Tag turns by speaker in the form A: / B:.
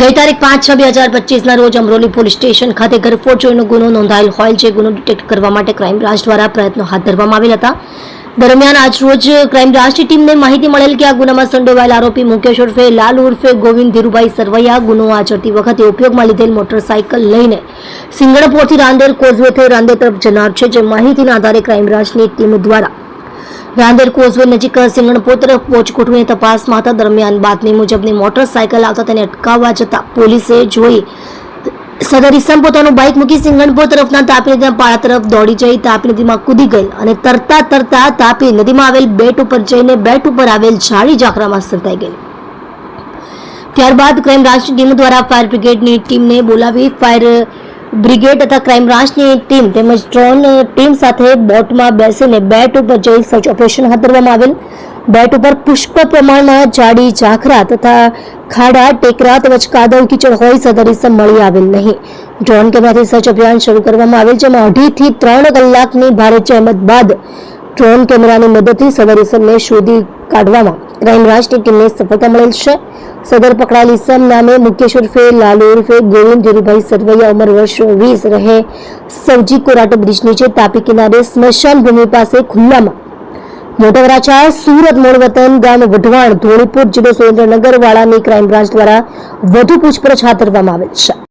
A: ગઈ તારીખ પાંચ છ બે હજાર પચીસના રોજ અમરોલી પોલીસ સ્ટેશન ખાતે ઘરફોડ ચોરીનો ગુનો નોંધાયેલ હોય છે. ગુનો ડિટેક્ટ કરવા માટે ક્રાઇમ બ્રાન્ચ દ્વારા પ્રયત્નો હાથ ધરવામાં આવેલ હતા. દરમિયાન આજ રોજ ક્રાઇમ બ્રાન્ચની ટીમને માહિતી મળેલ કે આ ગુનામાં સંડોવાયેલ આરોપી મુકેશ ઉર્ફે લાલ ઉર્ફે ગોવિંદ ધીરુભાઈ સરવૈયા ગુનો આચરતી વખતે ઉપયોગમાં લીધેલ મોટરસાઇકલ લઈને સિંગણપોરથી રાંદેર કોઝવેથી રાંદેર તરફ જનાર છે. જે માહિતીના આધારે ક્રાઇમ બ્રાન્ચની ટીમ દ્વારા રાંદેર કોઝવે નજીક સિંગણપોર તરફ પોચકોટની તપાસમાં હતા દરમિયાન બાતમી મુજબની મોટરસાયકલ આવતા તેને અટકાવવા જતા પોલીસે જોઈ સદર ઇસમ પોતાનું બાઇક મૂકી સિંગણપુર તરફના તાપી નદીના પાળા તરફ દોડી જઈ તાપી નદીમાં કૂદી ગઈ અને તરતા તરતા તાપી નદીમાં આવેલ બેટ ઉપર જઈને બેટ ઉપર આવેલ ઝાડી ઝાકરામાં સંતાઈ ગઈ. ત્યારબાદ ક્રાઇમ બ્રાન્ચની ટીમ દ્વારા ફાયર બ્રિગેડની ટીમને બોલાવી ફાયર બ્રિગેડ તથા ક્રાઇમ બ્રાન્ચની ટીમ તેમજ ડ્રોન ટીમ સાથે બોટમાં બેસીને બેટ ઉપર જઈ સર્ચ ઓપરેશન હાથ ધરવામાં આવેલ. બેટ ઉપર પુષ્પ પ્રમાણમાં જાડી ઝાખરા તથા ખાડા, ટેકરા તેમજ કાદવ કીચડ હોય સદરીસમ મળી આવેલ નહીં. ડ્રોન કેમેરાથી સર્ચ અભિયાન શરૂ કરવામાં આવેલ, જેમાં અઢીથી ત્રણ કલાકની ભારે જહેમત બાદ ડ્રોન કેમેરાની મદદથી સદરિસમને શોધી કાઢવામાં બ્રાન્ચની ટીમને સફળતા મળેલ છે. સદર પકડાયેલ ઇસમ નામે મુકેશ ઉર્ફે, લાલુ ઉર્ફે, ગોવિંદ ધીરુભાઈ સરવૈયા ઉંમર વર્ષ વીસ રહે. સવજી કોરાટો બ્રિજ નીચે તાપી કિનારે સ્મશાન ભૂમિ પાસે ખુલ્લામાં. મોટા સુરત મૂળ વતન ગામ વઢવાણ, ધોળીપુર, જિલ્લો સુરેન્દ્રનગર વાળાની ક્રાઇમ બ્રાન્ચ દ્વારા વધુ પૂછપરછ હાથ ધરવામાં આવેલ છે.